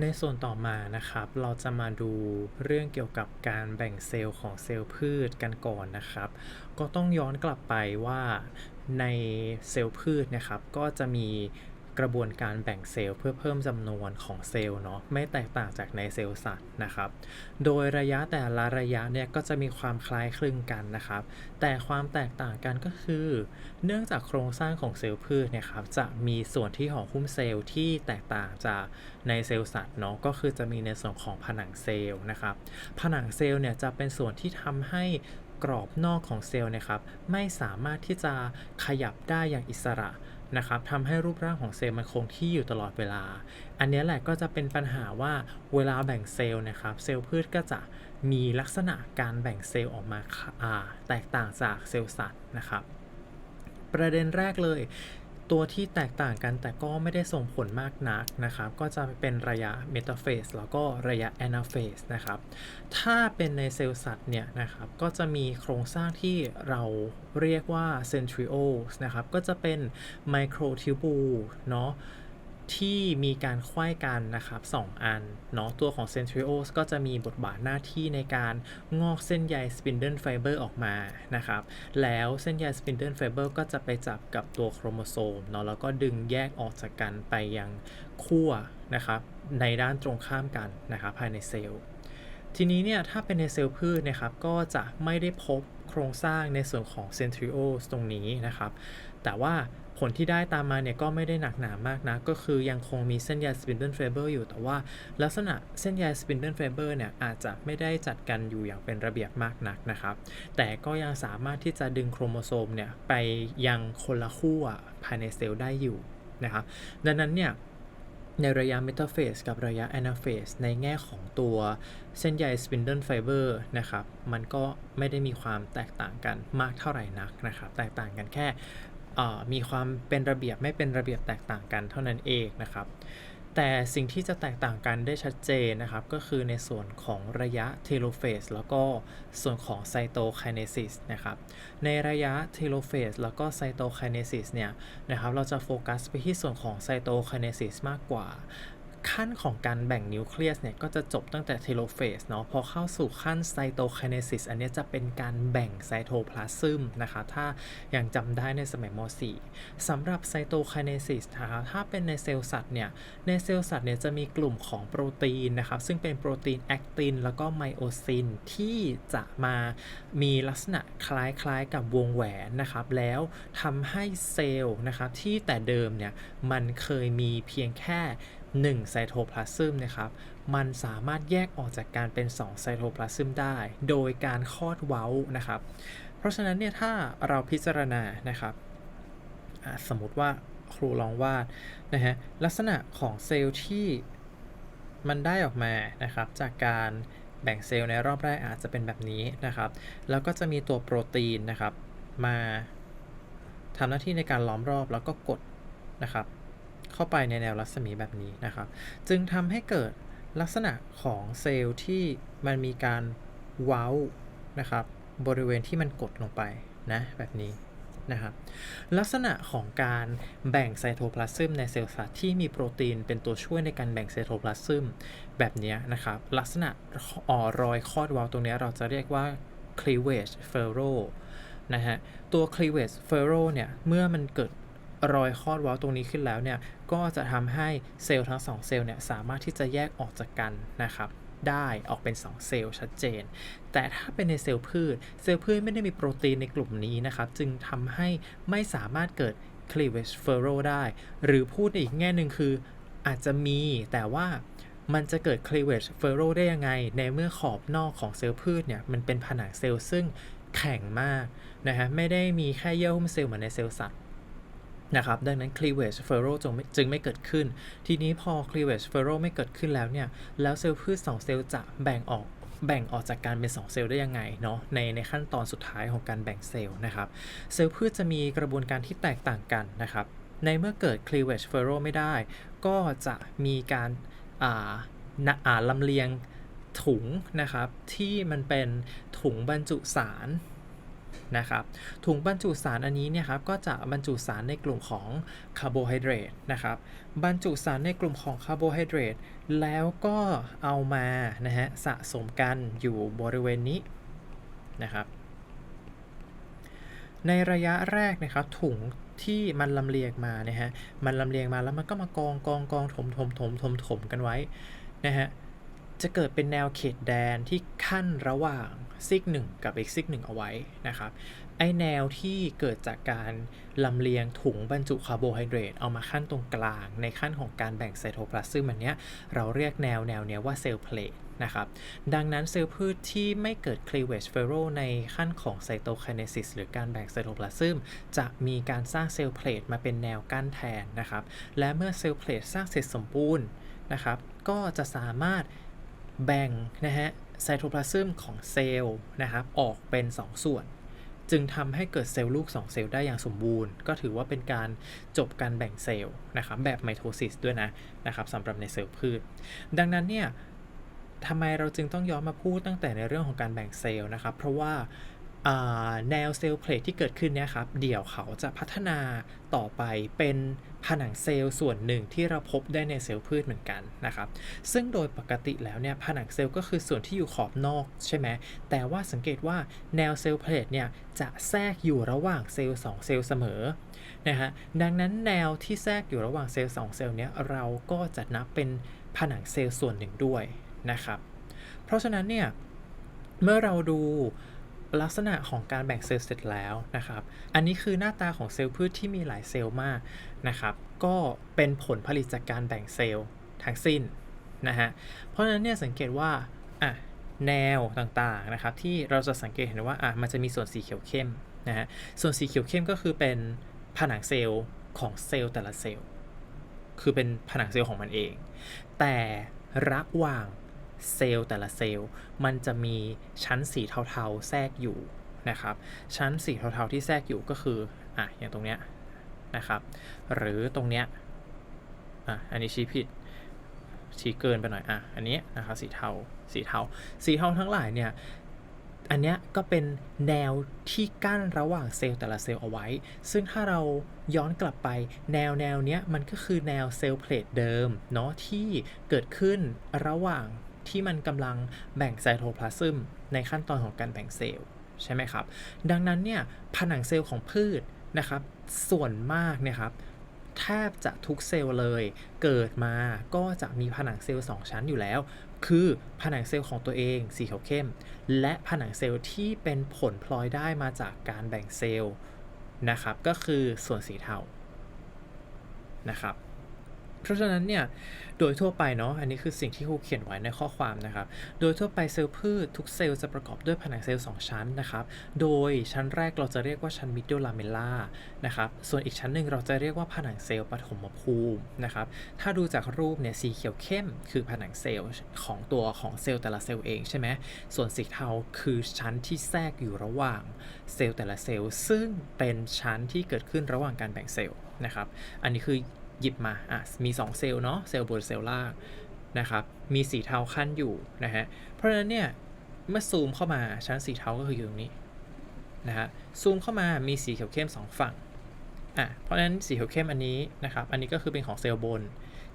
ในส่วนต่อมานะครับ เราจะมาดูเรื่องเกี่ยวกับการแบ่งเซลล์ของเซลล์พืชกันก่อนนะครับ ก็ต้องย้อนกลับไปว่าในเซลล์พืชนะครับ ก็จะมี กระบวนการแบ่งเซลล์เพื่อเพิ่มจำนวนของเซลล์เนาะไม่แตกต่างจากในเซลล์สัตว์นะครับ โดยระยะแต่ละระยะเนี่ยก็จะมีความคล้ายคลึงกันนะครับ แต่ความแตกต่างกันก็คือ เนื่องจากโครงสร้างของเซลล์พืชเนี่ยครับจะมีส่วนที่ห่อหุ้มเซลล์ที่แตกต่างจากในเซลล์สัตว์เนาะก็คือจะมีในส่วนของผนังเซลล์นะครับ ผนังเซลล์เนี่ยจะเป็นส่วนที่ทำให้กรอบนอกของเซลล์นะครับ ไม่สามารถที่จะขยับได้อย่างอิสระ นะครับทำให้รูปร่างของเซลล์มันคงที่อยู่ตลอดเวลา อันนี้แหละก็จะเป็นปัญหาว่าเวลาแบ่งเซลล์นะครับ เซลล์พืชก็จะมีลักษณะการแบ่งเซลล์ออกมาแตกต่างจากเซลล์สัตว์นะครับ ประเด็นแรกเลย ตัวที่แตกต่างกันแต่ก็ไม่ได้ส่งผลมากนักนะครับ ก็จะเป็นระยะเมตาเฟสแล้วก็ระยะแอนาเฟสนะครับ ถ้าเป็นในเซลล์สัตว์เนี่ยนะครับ ก็จะมีโครงสร้างที่เราเรียกว่าเซนทริโอสนะครับ ก็จะเป็นไมโครทิวบูลเนาะ ที่มีการไขว้กันนะครับ 2 อันเนาะตัวของ Centrios ก็จะมีบทบาทหน้าที่ในการงอกเส้นใย spindle fiber ออกมานะครับ แล้วเส้นใย spindle fiber ก็จะไปจับกับตัวโครโมโซมเนาะแล้วก็ดึงแยกออกจากกันไปยังขั้วนะครับในด้านตรงข้ามกันนะครับภายในเซลล์ ทีนี้เนี่ยถ้าเป็นในเซลล์พืชนะครับก็จะไม่ได้พบโครงสร้างในส่วนของ Centrios ตรงนี้นะครับ แต่ว่า ลที่ได้ตามมาเนี่ยก็ไม่ได้หนักหนามากนะก็คือยังคงมีเส้นใย spindle fiber อร์อยู่แต่ว่า ลักษณะเส้นใย spindle fiber เนี่ยอาจจะไม่ได้จัดกันอยู่อย่างเป็นระเบียบมากนักนะครับ แต่ก็ยังสามารถที่จะดึงโครโมโซมเนี่ยไปยังคนละขั้วภายในเซลล์ได้อยู่นะครับดังนั้นเนี่ยในระยะเมตาเฟสกับระยะแอนาเฟสในแง่ของตัวเส้นใย spindle fiber นะครับ มันก็ไม่ได้มีความแตกต่างกันมากเท่าไหร่นักนะครับ แตกต่างกันแค่ มีความเป็นระเบียบไม่เป็นระเบียบแตกต่างกันเท่านั้นเองนะครับ แต่สิ่งที่จะแตกต่างกันได้ชัดเจนนะครับ ก็คือในส่วนของระยะเทโลเฟสแล้วก็ส่วนของไซโตไคเนซิสนะครับ ในระยะเทโลเฟสแล้วก็ไซโตไคเนซิสเนี่ยนะครับ เราจะโฟกัสไปที่ส่วนของไซโตไคเนซิสมากกว่า ขั้นของการแบ่งนิวเคลียสเนี่ยก็จะจบตั้งแต่เทโลเฟสเนาะพอเข้าสู่ขั้นไซโตไคเนซิสอันนี้จะเป็นการแบ่งไซโทพลาซึมนะคะถ้ายังจำได้ในสมัยม .4 สำหรับไซโตไคเนซิสนะคะถ้าเป็นในเซลล์สัตว์เนี่ยในเซลล์สัตว์เนี่ยจะมีกลุ่มของโปรตีนนะครับซึ่งเป็นโปรตีนแอคตินแล้วก็ไมโอซินที่จะมามีลักษณะคล้ายๆกับวงแหวนนะครับแล้วทำให้เซลล์นะครับที่แต่เดิมเนี่ยมันเคยมีเพียงแค่ 1ไซโทพลาซึมนะครับ มันสามารถแยกออกจากการเป็น2ไซโทพลาซึมได้ โดยการคลอดเว้านะครับ เพราะฉะนั้นเนี่ยถ้าเราพิจารณานะครับสมมติว่าครูลองวาดนะฮะลักษณะของเซลล์ที่มันได้ออกมานะครับ จากการแบ่งเซลล์ในรอบแรกอาจจะเป็นแบบนี้นะครับ แล้วก็จะมีตัวโปรตีนนะครับ มาทำหน้าที่ในการล้อมรอบแล้วก็กดนะครับ เข้าไปในแนวรัศมีแบบนี้นะครับ จึงทำให้เกิดลักษณะของเซลล์ที่มันมีการเว้านะครับบริเวณที่มันกดลงไปนะแบบนี้นะครับลักษณะของการแบ่งไซโทพลาซึมในเซลล์สัตว์ที่มีโปรตีนเป็นตัวช่วยในการแบ่งไซโทพลาซึมแบบนี้นะครับ ลักษณะอ่อรอยคอดเว้าตรงนี้เราจะเรียกว่า cleavage furrow นะฮะตัว cleavage furrow เนี่ย เมื่อมันเกิด รอยคลอดเว้าตรงนี้ขึ้นแล้วเนี่ยก็จะทำให้เซลล์ทั้ง 2 เซลล์เนี่ยสามารถที่จะแยกออกจากกันนะครับได้ออกเป็น 2 เซลล์ชัดเจน แต่ถ้าเป็นในเซลล์พืช เซลล์พืชไม่ได้มีโปรตีนในกลุ่มนี้นะครับ จึงทำให้ไม่สามารถเกิด cleavage furrow ได้ หรือพูดในอีกแง่หนึ่งคืออาจจะมีแต่ว่ามันจะเกิด cleavage furrow ได้ยังไง ในเมื่อขอบนอกของเซลล์พืชเนี่ย มันเป็นผนังเซลล์ซึ่งแข็งมากนะฮะ ไม่ได้มีแค่เยื่อหุ้มเซลล์เหมือนในเซลล์สัตว์ นะครับดังนั้น cleavage furrow จึงไม่จึงไม่เกิดขึ้น ทีนี้พอ cleavage furrow ไม่เกิดขึ้นแล้วเนี่ย แล้วเซลล์พืช2เซลล์จะแบ่งออกแบ่งออกจากการเป็น 2 เซลล์ได้ยังไงเนาะในในขั้นตอนสุดท้ายของการแบ่งเซลล์นะครับ เซลล์พืชจะมีกระบวนการที่แตกต่างกันนะครับ ในเมื่อเกิด cleavage furrow ไม่ได้ ก็จะมีการอ่านะอ่าลำเลียงถุงนะครับที่มันเป็นถุงบรรจุสาร นะครับถุงบรรจุสารอันนี้เนี่ยครับก็จะบรรจุสารในกลุ่มของคาร์โบไฮเดรตนะครับบรรจุสารในกลุ่มของคาร์โบไฮเดรตแล้วก็เอามานะฮะสะสมกันอยู่บริเวณนี้นะครับในระยะแรกนะครับถุงที่มันลำเลียงมานะฮะมันลำเลียงมาแล้วมันก็มากองกองกองถมถมถมถมถมกันไว้นะฮะ จะเกิดเป็นแนวเขตแดนที่ขั้นระหว่างซิกหนึ่งกับอีกซิกหนึ่งเอาไว้นะครับไอแนวที่เกิดจากการลำเลียงถุงบรรจุคาร์โบไฮเดรตเอามาขั้นตรงกลาง ในขั้นของการแบ่งไซโทพลาซึมอันเนี้ยเราเรียกแนวแนวเนี้ยว่าเซลล์เพลทนะครับดังนั้นเซลล์พืชที่ไม่เกิด cleavage ferro ในขั้นของ cytokinesis หรือการแบ่งไซโทพลาซึมจะมีการสร้างเซลล์เพลทมาเป็นแนวกั้นแทนนะครับและเมื่อเซลล์เพลทสร้างเสร็จสมบูรณ์นะครับก็จะสามารถ แบ่งนะฮะไซโทพลาซึมของเซลล์นะครับออกเป็น 2 ส่วน จึงทำให้เกิดเซลล์ลูก 2 เซลล์ได้อย่างสมบูรณ์ ก็ถือว่าเป็นการจบการแบ่งเซลล์นะครับแบบไมโทซิสด้วยนะนะครับสำหรับในเซลล์พืช ดังนั้นเนี่ยทำไมเราจึงต้องย้อนมาพูดตั้งแต่ในเรื่องของการแบ่งเซลล์นะครับ เพราะว่า แนวเซลล์เพลทที่เกิดขึ้นเนี่ยครับ เดี๋ยวเขาจะพัฒนาต่อไปเป็นผนังเซลล์ส่วนหนึ่งที่เราพบได้ในเซลล์พืชเหมือนกันนะครับ ซึ่งโดยปกติแล้วเนี่ยผนังเซลล์ก็คือส่วนที่อยู่ขอบนอกใช่ไหมแต่ว่าสังเกตว่าแนวเซลล์เพลทเนี่ยจะแทรกอยู่ระหว่างเซลล์2เซลล์เสมอนะฮะดังนั้นแนวที่แทรกอยู่ระหว่างเซลล์2เซลล์เนี้ยเราก็จะนับเป็นผนังเซลล์ส่วนหนึ่งด้วยนะครับ เพราะฉะนั้นเนี่ยเมื่อเราดู ลักษณะของการแบ่งเซลล์เสร็จแล้วนะครับ อันนี้คือหน้าตาของเซลล์พืชที่มีหลายเซลล์มากนะครับ ก็เป็นผลผลิตจากการแบ่งเซลล์ทั้งสิ้นนะฮะ เพราะฉะนั้นเนี่ยสังเกตว่าอะแนวต่างๆนะครับที่เราจะสังเกตเห็นว่าอะมันจะมีส่วนสีเขียวเข้มนะฮะ ส่วนสีเขียวเข้มก็คือเป็นผนังเซลล์ของเซลล์แต่ละเซลล์ คือเป็นผนังเซลล์ของมันเอง แต่ระหว่าง เซลล์แต่ละเซลล์มันจะมีชั้นสีเทาๆแทรกอยู่นะครับ ชั้นสีเทาๆที่แทรกอยู่ก็คืออะอย่างตรงเนี้ยนะครับ หรือตรงเนี้ยอะอันนี้ชี้ผิดชี้เกินไปหน่อยอะอันนี้นะครับสีเทาสีเทา สีเทาทั้งหลายเนี่ยอันเนี้ยก็เป็นแนวที่กั้นระหว่างเซลล์แต่ละเซลล์เอาไว้ ซึ่งถ้าเราย้อนกลับไปแนวแนวเนี้ยมันก็คือแนวเซลล์เพลทเดิมเนาะที่เกิดขึ้นระหว่าง ที่มันกำลังแบ่งไซโทพลาซึมในขั้นตอนของการแบ่งเซลล์ใช่ไหมครับ ดังนั้นเนี่ยผนังเซลล์ของพืชนะครับ ส่วนมากเนี่ยครับแทบจะทุกเซลล์เลย เกิดมาก็จะมีผนังเซลล์2ชั้นอยู่แล้ว คือผนังเซลล์ของตัวเองสีเขียวเข้ม และผนังเซลล์ที่เป็นผลพลอยได้มาจากการแบ่งเซลล์นะครับ ก็คือส่วนสีเทานะครับ เพราะฉะนั้นเนี่ยโดยทั่วไปเนาะอันนี้คือสิ่งที่ครูเขียนไว้ในข้อความนะครับ โดยทั่วไปเซลล์พืชทุกเซลล์จะประกอบด้วยผนังเซลล์2ชั้นนะครับโดยชั้นแรกเราจะเรียกว่าชั้นมิดเดิลลาเมล่านะครับส่วนอีกชั้นหนึ่งเราจะเรียกว่าผนังเซลล์ปฐมภูมินะครับถ้าดูจากรูปเนี่ยสีเขียวเข้มคือผนังเซลล์ของตัวของเซลล์แต่ละเซลล์เองใช่ไหมส่วนสีเทาคือชั้นที่แทรกอยู่ระหว่างเซลล์แต่ละเซลล์ซึ่งเป็นชั้นที่เกิดขึ้นระหว่างการแบ่งเซลล์นะครับอันนี้คือ หยิบมาอะมี 2 เซลล์เนาะเซลล์บนเซลล์ล่างนะครับมีสีเทาขั้นอยู่นะฮะเพราะฉะนั้นเนี่ยเมื่อซูมเข้ามาชั้นสีเทาก็คืออยู่ตรงนี้นะฮะซูมเข้ามามีสีเขียวเข้ม 2 ฝั่งอะเพราะฉะนั้นสีเขียวเข้มอันนี้นะครับอันนี้ก็คือเป็นของเซลล์บน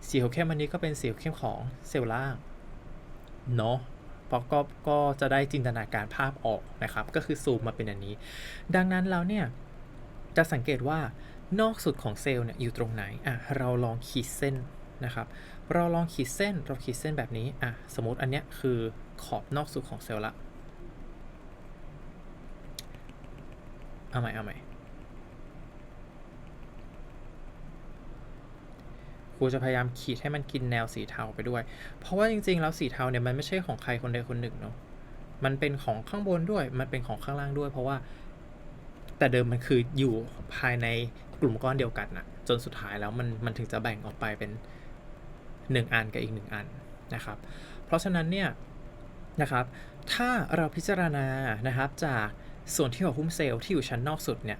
สีเขียวเข้มอันนี้ก็เป็นสีเขียวเข้มของเซลล์ล่างเนาะพอก็ก็จะได้จินตนาการภาพออกนะครับ ก็คือซูมมาเป็นอันนี้ ดังนั้นแล้วเนี่ย จะสังเกตว่า นอกสุดของเซลล์เนี่ยอยู่ตรงไหนอะเราลองขีดเส้นนะครับเราลองขีดเส้นเราขีดเส้นแบบนี้อะสมมติอันเนี้ยคือขอบนอกสุดของเซลล์ละเอาใหม่เอาใหม่ครูจะพยายามขีดให้มันกินแนวสีเทาไปด้วย เพราะว่าจริงๆ แล้วสีเทาเนี่ยมันไม่ใช่ของใครคนใดคนหนึ่งเนาะ มันเป็นของข้างบนด้วย มันเป็นของข้างล่างด้วย เพราะว่าแต่เดิมมันคืออยู่ภายใน กลุ่มก้อนเดียวกันนะจนสุดท้ายแล้วมันมันถึงจะแบ่งออกไปเป็น 1 อันกับอีก 1 อันนะครับ เพราะฉะนั้นเนี่ยนะครับ ถ้าเราพิจารณานะครับจากส่วนที่ห่อหุ้มเซลล์ที่อยู่ชั้นนอกสุดเนี่ย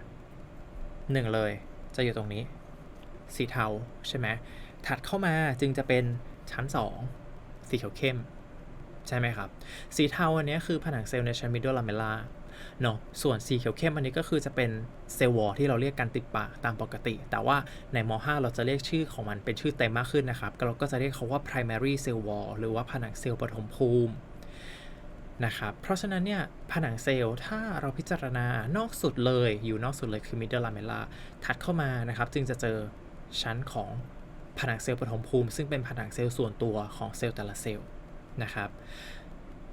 หนึ่งเลยจะอยู่ตรงนี้ สีเทาใช่ไหมถัดเข้ามาจึงจะเป็นชั้น 2 สีเขียวเข้ม ใช่ไหมครับ สีเทาอันนี้คือผนังเซลล์ในชั้นมิดเดิลลาเมล่า เนาะส่วนสีเขียวเข้มอันนี้ก็คือจะเป็นเซลล์วอที่เราเรียกกันติดปากตามปกติ แต่ว่าในม .5 เราจะเรียกชื่อของมันเป็นชื่อเต็มมากขึ้นนะครับเราก็จะเรียกเขาว่า primary cell wall หรือว่าผนังเซลล์ปฐมภูมินะครับ เพราะฉะนั้นเนี่ยผนังเซลล์ถ้าเราพิจารณานอกสุดเลยอยู่นอกสุดเลยคือ middle lamella ถัดเข้ามานะครับจึงจะเจอชั้นของผนังเซลล์ปฐมภูมิ ซึ่งเป็นผนังเซลล์ส่วนตัวของเซลล์แต่ละเซลล์นะครับ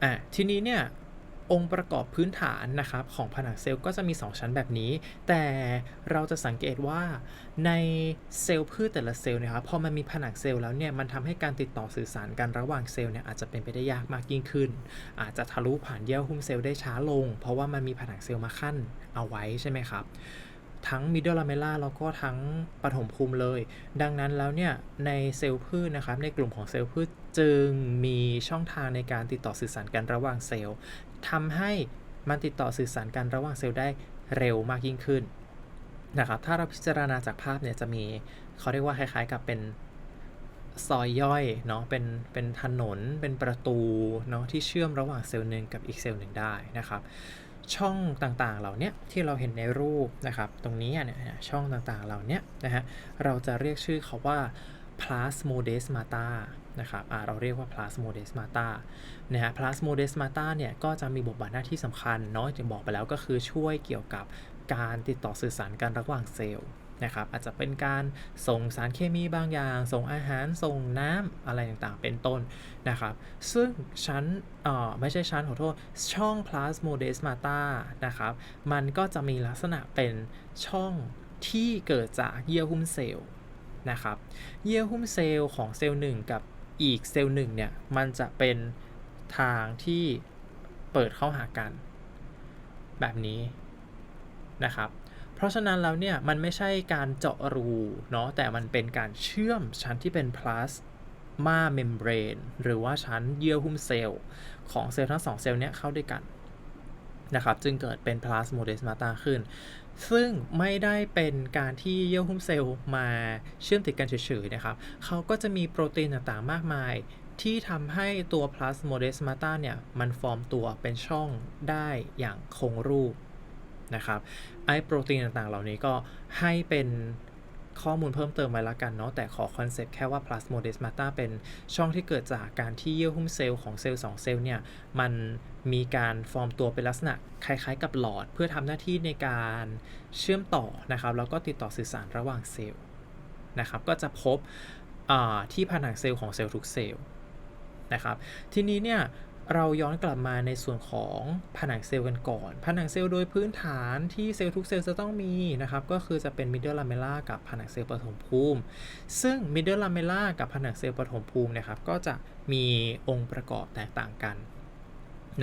อะทีนี้เนี่ย องค์ประกอบพื้นฐานนะครับของผนังเซลล์ก็จะมี 2 ชั้นแบบนี้ แต่เราจะสังเกตว่าในเซลล์พืชแต่ละเซลล์นะครับพอมันมีผนังเซลล์แล้วเนี่ยมันทำให้การติดต่อสื่อสารกันระหว่างเซลล์เนี่ยอาจจะเป็นไปได้ยากมากยิ่งขึ้น อาจจะทะลุผ่านเยื่อหุ้มเซลล์ได้ช้าลง เพราะว่ามันมีผนังเซลล์มาขั้นเอาไว้ใช่ไหมครับ ทั้งมิดเดิลลาเมล่าแล้วก็ทั้งปฐมภูมิเลย ดังนั้นแล้วเนี่ย ในเซลล์พืชนะครับ ในกลุ่มของเซลล์พืชจึงมีช่องทางในการติดต่อสื่อสารกันระหว่างเซลล์ทำให้มันติดต่อสื่อสารกันระหว่างเซลล์ได้เร็วมากยิ่งขึ้นนะครับ ถ้าเราพิจารณาจากภาพเนี่ยจะมีเขาเรียกว่าคล้ายๆกับเป็นซอยย่อยเนาะเป็นเป็นถนนเป็นประตูเนาะที่เชื่อมระหว่างเซลล์หนึ่งกับอีกเซลล์หนึ่งได้นะครับ ช่องต่างๆ เหล่านี้ที่เราเห็นในรูปนะครับ ตรงนี้เนี่ยช่องต่างๆ เหล่านี้นะฮะเราจะเรียกชื่อเขาว่า plasmodesmata นะครับเราเรียกว่า plasmodesmata นะฮะ plasmodesmata เนี่ยก็จะมีบทบาทหน้าที่สำคัญเนาะจะบอกไปแล้วก็คือช่วยเกี่ยวกับการติดต่อสื่อสารกันระหว่างเซลล์ นะครับอาจจะเป็นการส่งสารเคมีบางอย่าง ส่งอาหารส่งน้ำอะไรต่างๆ เป็นต้นนะครับซึ่งชั้นอ๋อไม่ใช่ชั้นขอโทษช่อง plasmodesmata นะครับมันก็จะมีลักษณะเป็นช่องที่เกิดจากเยื่อหุ้มเซลล์นะครับเยื่อหุ้มเซลล์ของเซลล์หนึ่งกับอีกเซลล์หนึ่งเนี่ยมันจะเป็นทางที่เปิดเข้าหากัน แบบนี้นะครับ ราะฉะนั้นแล้วเนี่ยมันไม่ใช่การเจาะรูเนาะแต่มันเป็นการเชื่อมชั้นที่เป็นพลาสมาเมมเบรนหรือว่าชั้นเยื่อหุ้มเซลล์ของเซลล์ทั้งสองเซลล์เนี้ยเข้าด้วยกันนะครับจึงเกิดเป็นพลาสโมเดสมาตาขึ้น ซึ่งไม่ได้เป็นการที่เยื่อหุ้มเซลล์มาเชื่อมติดกันเฉยๆนะครับเขาก็จะมีโปรตีนต่างๆมากมาย ที่ทำให้ตัวพลาสโมเดสมาตาเนี่ย มันฟอร์มตัวเป็นช่องได้อย่างคงรูป นะครับไอโปรตีนต่างๆ เหล่านี้ก็ให้เป็นข้อมูลเพิ่มเติมไว้ละกันเนาะแต่ขอคอนเซปต์แค่ว่า plasmodesmata เป็นช่องที่เกิดจากการที่เยื่อหุ้มเซลล์ของเซลล์2เซลล์เนี่ย มันมีการฟอร์มตัวเป็นลักษณะคล้ายๆ กับหลอด เพื่อทำหน้าที่ในการเชื่อมต่อนะครับ แล้วก็ติดต่อสื่อสารระหว่างเซลล์นะครับ ก็จะพบที่ผนังเซลล์ของเซลล์ทุกเซลล์นะครับ ทีนี้เนี่ย เราย้อนกลับมาในส่วนของผนังเซลล์กันก่อน ผนังเซลล์โดยพื้นฐานที่เซลล์ทุกเซลล์จะต้องมีนะครับ ก็คือจะเป็นมิดเดิลลาเมลากับผนังเซลล์ปฐมภูมิ ซึ่งมิดเดิลลาเมลากับผนังเซลล์ปฐมภูมินะครับ ก็จะมีองค์ประกอบแตกต่างกัน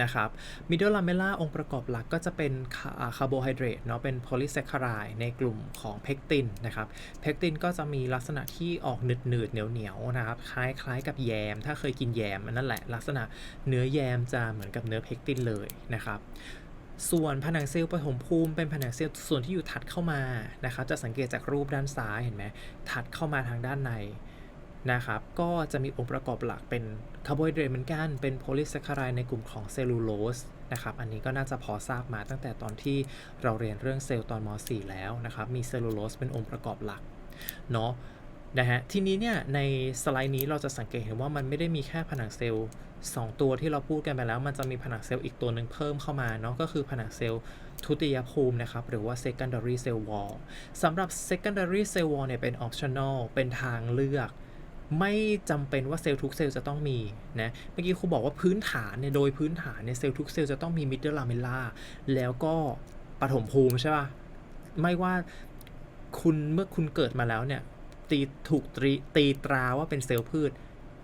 นะครับมิดเดิลลาเมล่าองค์ประกอบหลักก็จะเป็นคาร์โบไฮเดรตเนาะเป็นโพลีแซคคารายในกลุ่มของเพกตินนะครับเพกตินก็จะมีลักษณะที่ออกหนืดหนืดเหนียวเหนียวนะครับคล้ายคล้ายกับแยม ถ้าเคยกินแยมนั่นแหละลักษณะเนื้อแยมจะเหมือนกับเนื้อเพกตินเลยนะครับส่วนผนังเซลล์ปฐมภูมิเป็นผนังเซลล์ส่วนที่อยู่ถัดเข้ามานะครับจะสังเกตจากรูปด้านซ้ายเห็นไหมถัดเข้ามาทางด้านใน นะครับ ก็จะมีองค์ประกอบหลักเป็นคาร์โบไฮเดรตเหมือนกัน เป็นโพลีแซคคารายในกลุ่มของเซลลูโลสนะครับ อันนี้ก็น่าจะพอทราบมาตั้งแต่ตอนที่เราเรียนเรื่องเซลล์ตอนม .4 แล้วนะครับ มีเซลลูโลสเป็นองค์ประกอบหลักเนาะนะฮะทีนี้เนี่ยในสไลด์นี้เราจะสังเกตเห็นว่ามันไม่ได้มีแค่ผนังเซลล์ 2 ตัวที่เราพูดกันไปแล้ว มันจะมีผนังเซลล์อีกตัวหนึ่งเพิ่มเข้ามาเนาะก็คือผนังเซลล์ทุติยภูมินะครับ หรือว่า secondary cell wall สำหรับ secondary cell wall เนี่ยเป็น optional เป็นทางเลือก ไม่จำเป็นว่าเซลล์ทุกเซลล์จะต้องมีนะเมื่อกี้ครูบอกว่าพื้นฐานเนี่ยโดยพื้นฐานเนี่ยเซลล์ทุกเซลล์จะต้องมีมิดเดิลลาเมล่าแล้วก็ปฐมภูมิใช่ป่ะไม่ว่าคุณเมื่อคุณเกิดมาแล้วเนี่ยตีถูกตีตีตราว่าเป็นเซลล์พืช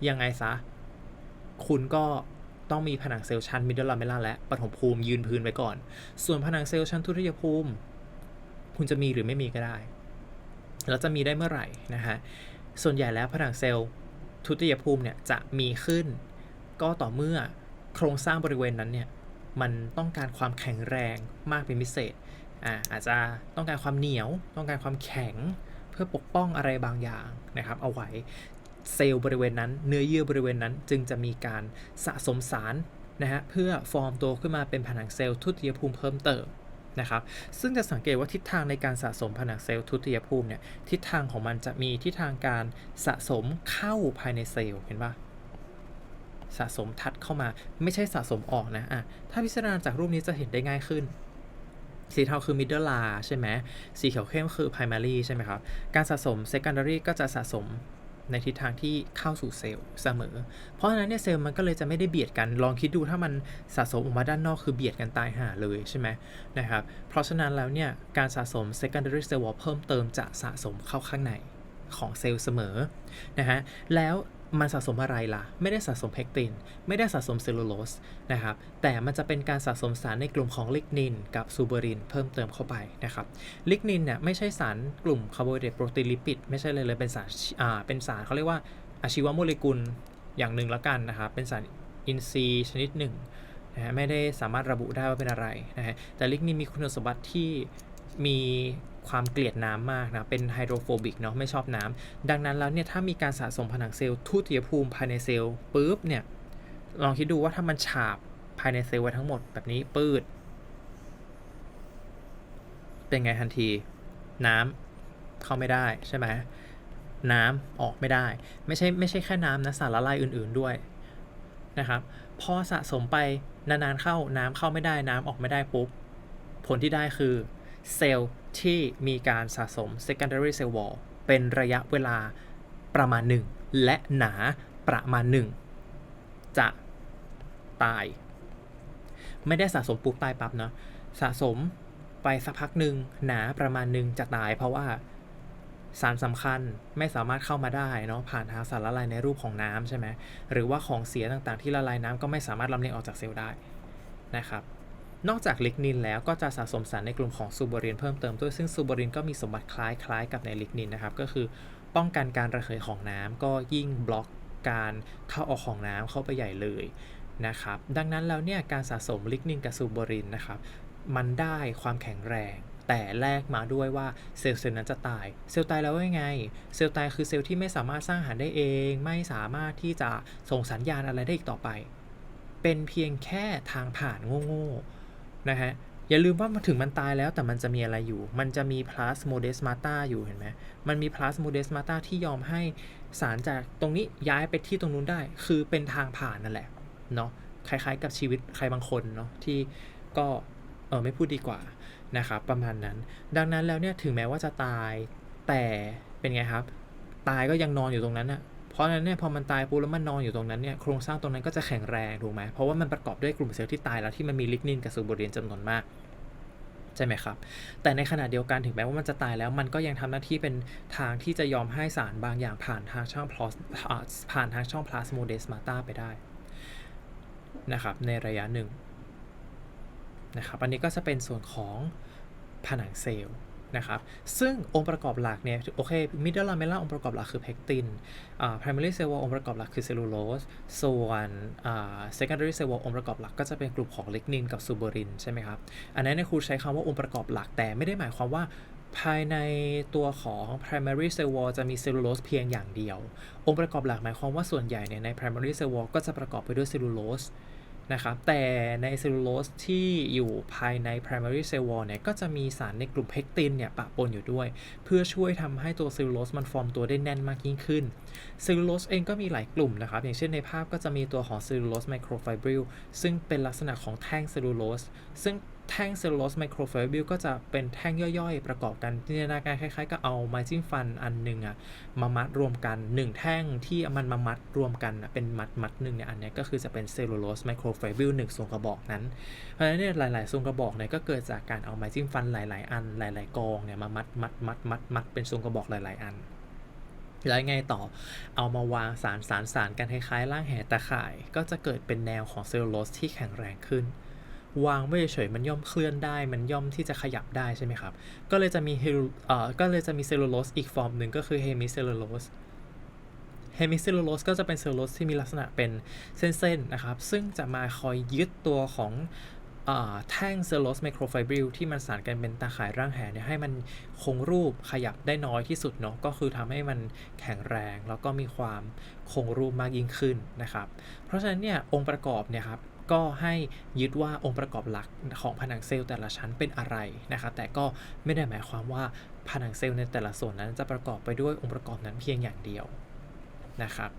ยังไงซะ คุณก็ต้องมีผนังเซลล์ชั้นมิดเดิลลาเมล่าและปฐมภูมิยืนพื้นไว้ก่อน ส่วนผนังเซลล์ชั้นทุติยภูมิ คุณจะมีหรือไม่มีก็ได้ แล้วจะมีได้เมื่อไหร่นะฮะ ส่วนใหญ่แล้วผนังเซลล์ทุติยภูมิเนี่ยจะมีขึ้น ก็ต่อเมื่อโครงสร้างบริเวณนั้นเนี่ยมันต้องการความแข็งแรงมากเป็นพิเศษอ่าอาจจะต้องการความเหนียว ต้องการความแข็งเพื่อปกป้องอะไรบางอย่างนะครับเอาไว้เซลล์บริเวณนั้น เนื้อเยื่อบริเวณนั้นจึงจะมีการสะสมสารนะฮะเพื่อฟอร์มตัวขึ้นมาเป็นผนังเซลล์ทุติยภูมิเพิ่มเติม นะครับ ซึ่งจะสังเกตว่าทิศทางในการสะสมผนังเซลล์ทุติยภูมิเนี่ย ทิศทางของมันจะมีทิศทางการสะสมเข้าภายในเซลล์ เห็นปะสะสมทัดเข้ามาไม่ใช่สะสมออกนะอะถ้าพิจารณาจากรูปนี้จะเห็นได้ง่ายขึ้น สีเทาคือ middle l a ใช่ไหม สีเขียวเข้มคือ primary ใช่ไหมครับ การสะสม secondary ก็จะสะสม ในทิศทางที่เข้าสู่เซลล์เสมอ เพราะฉะนั้นเนี่ยเซลล์มันก็เลยจะไม่ได้เบียดกัน ลองคิดดูถ้ามันสะสมออกมาด้านนอกคือเบียดกันตายห่าเลยใช่ไหมนะครับ เพราะฉะนั้นแล้วเนี่ยการสะสม secondary cell wall เพิ่มเติมจะสะสมเข้าข้างในของเซลล์เสมอนะฮะ แล้ว มันสะสมอะไรล่ะ ไม่ได้สะสมเพกติน ไม่ได้สะสมเซลลูโลสนะครับ แต่มันจะเป็นการสะสมสารในกลุ่มของลิกนิน กับซูเบอรินเพิ่มเติมเข้าไปนะครับ ลิกนินเนี่ยไม่ใช่สารกลุ่มคาร์โบไฮเดรตโปรตีนลิปิด ไม่ใช่เลยเลยเป็นสารอ่าเป็นสารเขาเรียกว่าอาชีวโมเลกุลอย่างหนึ่งละกันนะครับ เป็นสารอินทรีย์ชนิดหนึ่งนะฮะไม่ได้สามารถระบุได้ว่าเป็นอะไรนะฮะแต่ลิกนินมีคุณสมบัติที่มี ความเกลียดน้ำมากนะ เป็นไฮโดรโฟบิกเนาะ ไม่ชอบน้ำดังนั้นแล้วเนี่ย ถ้ามีการสะสมผนังเซลล์ทุติยภูมิภายในเซลล์ปุ๊บเนี่ย ลองคิดดูว่าถ้ามันฉาบภายในเซลล์ไว้ทั้งหมดแบบนี้ปืด เป็นไงทันที น้ำเข้าไม่ได้ใช่ไหมน้ำออกไม่ได้ ไม่ใช่ไม่ใช่แค่น้ำนะสารละลายอื่น ๆด้วยนะครับ พอสะสมไปนานๆเข้าน้ำเข้าไม่ได้น้ำออกไม่ได้ปุ๊บ ผลที่ได้คือ เซลล์ที่มีการสะสม secondary cell wall เป็นระยะเวลาประมาณหนึ่งและหนาประมาณหนึ่งจะตาย ไม่ได้สะสมปุ๊บตายปั๊บเนาะสะสมไปสักพักหนึ่งหนาประมาณหนึ่งจะตาย เพราะว่าสารสำคัญไม่สามารถเข้ามาได้เนาะผ่านทางสารละลายในรูปของน้ำใช่ไหมหรือว่าของเสียต่างๆที่ละลายน้ำก็ไม่สามารถลำเลียงออกจากเซลล์ได้นะครับ นอกจากลิกนินแล้วก็จะสะสมสารในกลุ่มของซูโบรินเพิ่มเติมด้วยซึ่งซูโบรินก็มีสมบัติคล้ายๆ กับในลิกนินนะครับ ก็คือป้องกันการระเหยของน้ำก็ยิ่งบล็อกการเข้าออกของน้ำเข้าไปใหญ่เลยนะครับดังนั้นแล้วเนี่ยการสะสมลิกนินกับซูโบรินนะครับมันได้ความแข็งแรง แต่แลกมาด้วยว่าเซลล์เซลล์นั้นจะตาย เซลล์ตายแล้วยังไง เซลล์ตายคือเซลล์ที่ไม่สามารถสร้างอาหารได้เอง ไม่สามารถที่จะส่งสัญญาณอะไรได้อีกต่อไป เป็นเพียงแค่ทางผ่านโง่ๆ นะฮะอย่าลืมว่ามาถึงมันตายแล้วแต่มันจะมีอะไรอยู่ มันจะมี plus modesmata อยู่เห็นไหม มันมี plus modesmata ที่ยอมให้สารจากตรงนี้ย้ายไปที่ตรงนู้นได้ คือเป็นทางผ่านนั่นแหละ เนาะ คล้ายๆกับชีวิตใครบางคนเนาะที่ก็เออไม่พูดดีกว่านะครับประมาณนั้น ดังนั้นแล้วเนี่ยถึงแม้ว่าจะตายแต่เป็นไงครับ ตายก็ยังนอนอยู่ตรงนั้นอะ ราะฉะนั้นเนี่ยพอมันตายปุ๊บแล้วมันนอนอยู่ตรงนั้นเนี่ยโครงสร้างตรงนั้นก็จะแข็งแรงถูกไหมเพราะว่ามันประกอบด้วยกลุ่มเซลล์ที่ตายแล้วที่มันมีลิกนินกับซูโบเรียนจำนวนมากใช่ไหมครับ แต่ในขณะเดียวกันถึงแม้ว่ามันจะตายแล้ว มันก็ยังทำหน้าที่เป็นทางที่จะยอมให้สารบางอย่างผ่านทางช่องพลาสผ่านทางช่องพลาสโมเดสมาตาไปได้นะครับในระยะหนึ่งนะครับอันนี้ก็จะเป็นส่วนของผนังเซลล์ นะครับซึ่งองค์ประกอบหลักเนี่ยโอเคมิดเดิลลาเมล่าองค์ประกอบหลักคือเพกตินอ่า primary cell wall องค์ประกอบหลักคือเซลลูโลสส่วนอ่า secondary cell wall องค์ประกอบหลักก็จะเป็นกลุ่มของลิกนินกับซูเบอรินใช่ไหมครับอันนั้นเนี่ยครูใช้คำว่าองค์ประกอบหลักแต่ไม่ได้หมายความว่าภายในตัวของ primary cell wall จะมีเซลลูโลสเพียงอย่างเดียว องค์ประกอบหลักหมายความว่าส่วนใหญ่เนี่ยใน primary cell wall ก็จะประกอบไปด้วยเซลลูโลส นะครับ แต่ในเซลลูโลสที่อยู่ภายใน primary cell wall เนี่ยก็จะมีสารในกลุ่มเพกตินเนี่ยปะปนอยู่ด้วย เพื่อช่วยทำให้ตัวเซลลูโลสมันฟอร์มตัวได้แน่นมากยิ่งขึ้น เซลลูโลสเองก็มีหลายกลุ่มนะครับ อย่างเช่นในภาพก็จะมีตัวของเซลลูโลสไมโครไฟบริลซึ่งเป็นลักษณะของแท่งเซลลูโลสซึ่ง แท่งเซลลูโลสไมโครไฟบริลก็จะเป็นแท่งย่อยๆ ประกอบกันจินตนาการคล้ายๆกับเอาไม้จิ้มฟันอันหนึ่งอะมามัดรวมกัน 1 แท่งที่มันมามัดรวมกันเป็นมัดมัดหนึ่งเนี่ยอันนี้ก็คือจะเป็นเซลลูโลสไมโครไฟบริลหนึ่งทรงกระบอกนั้น เพราะฉะนั้นเนี่ยหลายๆทรงกระบอกเนี่ยก็เกิดจากการเอาไม้จิ้มฟันหลาย ๆ อันหลาย ๆ กองเนี่ยมามัดมัดมัดมัดมัดเป็นทรงกระบอกหลาย ๆ อันแล้วไงต่อ เอามาวางสารสารสารกันคล้ายๆร่างแหตะข่าย ก็จะเกิดเป็นแนวของเซลลูโลสที่แข็งแรงขึ้น วางไม่เฉยมันย่อมเคลื่อนได้ มันย่อมที่จะขยับได้ใช่ไหมครับ ก็เลยจะมีเฮเอ่อก็เลยจะมีเซลลูโลสอีกฟอร์มหนึ่งก็คือเฮมิเซลลูโลสเฮมิเซลลูโลสก็จะเป็นเซลลูโลสที่มีลักษณะเป็นเส้นๆนะครับ ซึ่งจะมาคอยยึดตัวของแท่งเซลลูโลสไมโครไฟบริลที่มันสานกันเป็นตาข่ายร่างแหเนี่ยให้มันคงรูปขยับได้น้อยที่สุดเนาะก็คือทำให้มันแข็งแรง แล้วก็มีความคงรูปมากยิ่งขึ้นนะครับ เพราะฉะนั้นเนี่ยองค์ประกอบเนี่ยครับ ก็ให้ยึดว่าองค์ประกอบหลักของผนังเซลล์แต่ละชั้นเป็นอะไรนะครับแต่ก็ไม่ได้หมายความว่าผนังเซลล์ในแต่ละส่วนนั้นจะประกอบไปด้วยองค์ประกอบนั้นเพียงอย่างเดียวนะครับ